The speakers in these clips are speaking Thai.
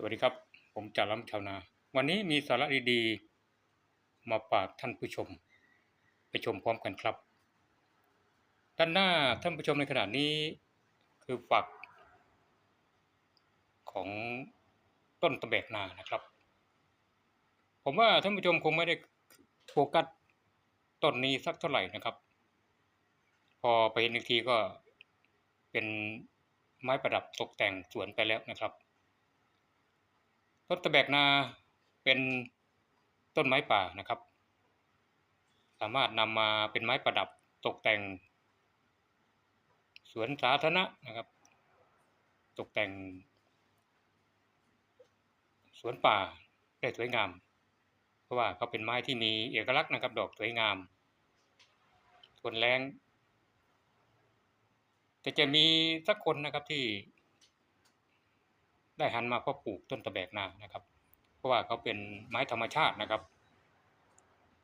สวัสดีครับ ผมจ่าล้ำชาวนา วันนี้มีสาระดีๆ มาฝากท่านผู้ชม ไปชมพร้อมกันครับ ด้านหน้าท่านผู้ชมในขณะนี้คือฝัก ของต้นตะแบกนานะครับ ผมว่าท่านผู้ชมคงไม่ได้โฟกัสต้นนี้สักเท่าไหร่นะครับ พอไปเห็นอีกทีก็เป็นไม้ประดับตกแต่งสวนไปแล้วนะครับ ต้นตะแบกนาเป็นต้นไม้ป่านะครับ สามารถนำมาเป็นไม้ประดับตกแต่ง สวนสาธารณะนะครับ ตกแต่ง สวนป่าได้สวยงาม เพราะว่าเขาเป็นไม้ที่มีเอกลักษณ์นะครับ ดอกสวยงามทนแรงแต่จะมีสักคนนะครับที่ ได้หันมาเพาะปลูกต้นตะแบกนานะครับ เพราะว่าเขาเป็นไม้ธรรมชาตินะครับ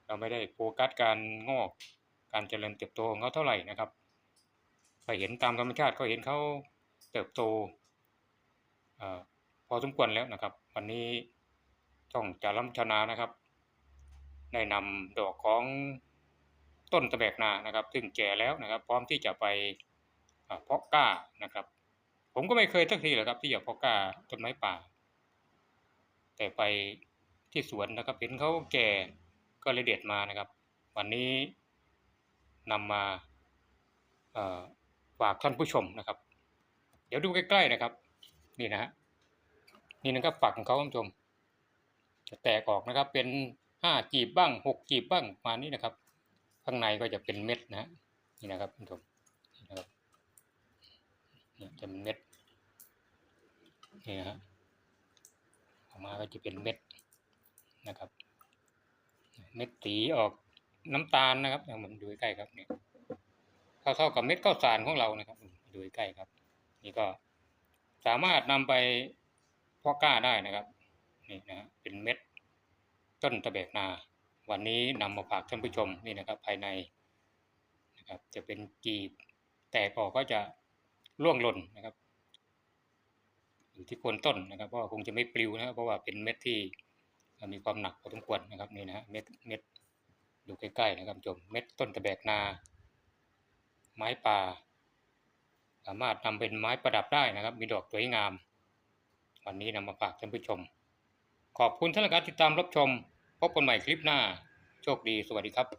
เราไม่ได้โฟกัสการงอกการเจริญเติบโตของเขาเท่าไหร่นะครับไปเห็นตามธรรมชาติก็เห็นเขาเติบโตอพอสมควรแล้วนะครับ วันนี้ช่องจารัมชนานะครับได้นำดอกของต้นตะแบกนานะครับ ซึ่งแก่แล้วนะครับ พร้อมที่จะไปเพาะกล้านะครับ ผมก็ไม่เคยสักทีเลยครับ ที่จะเพาะกล้าต้นไม้ป่า แต่ไปที่สวนนะครับเห็นเขาแก่ก็เลยเด็ดมานะครับ วันนี้นำมาฝากท่านผู้ชมนะครับ เดี๋ยวดูใกล้ๆนะครับ นี่นะฮะนี่นะครับฝักของเขาท่านผู้ชม จะแตกออกนะครับ เป็นห้าจีบบ้างหกจีบบ้างมานี้นะครับ ข้างในก็จะเป็นเม็ดนะฮะนี่นะครับท่านผู้ชมนี่นะครับจะเป็นเม็ด นี่นะฮะออกมาก็จะเป็นเม็ดนะครับ เม็ดสีออกน้ำตาลนะครับผมดูใกล้ครับเนี่ยเท่ากับเม็ดข้าวสารของเรานะครับดูใกล้ครับ นี่ก็สามารถนำไปพาะกล้าได้นะครับนี่นะเป็นเม็ดต้นตะแบกนา วันนี้นำมาฝากท่านผู้ชมนี่นะครับ ภายในนะครับ จะเป็นกีบแตกออกก็จะร่วงหล่นนะครับ อยู่ที่โคนต้นนะครับเพราะคงจะไม่ปลิวนะครับเพราะว่าเป็นเม็ดที่มีความหนักพอสมควรนะครับนี่นะฮะเม็ดเม็ดดูใกล้ๆนะครับชมเม็ดต้นตะแบกนา ไม้ป่า สามารถนำเป็นไม้ประดับได้นะครับ มีดอกสวยงาม วันนี้นำมาฝากท่านผู้ชม ขอบคุณท่านการติดตามรับชม พบกันใหม่คลิปหน้า โชคดีสวัสดีครับ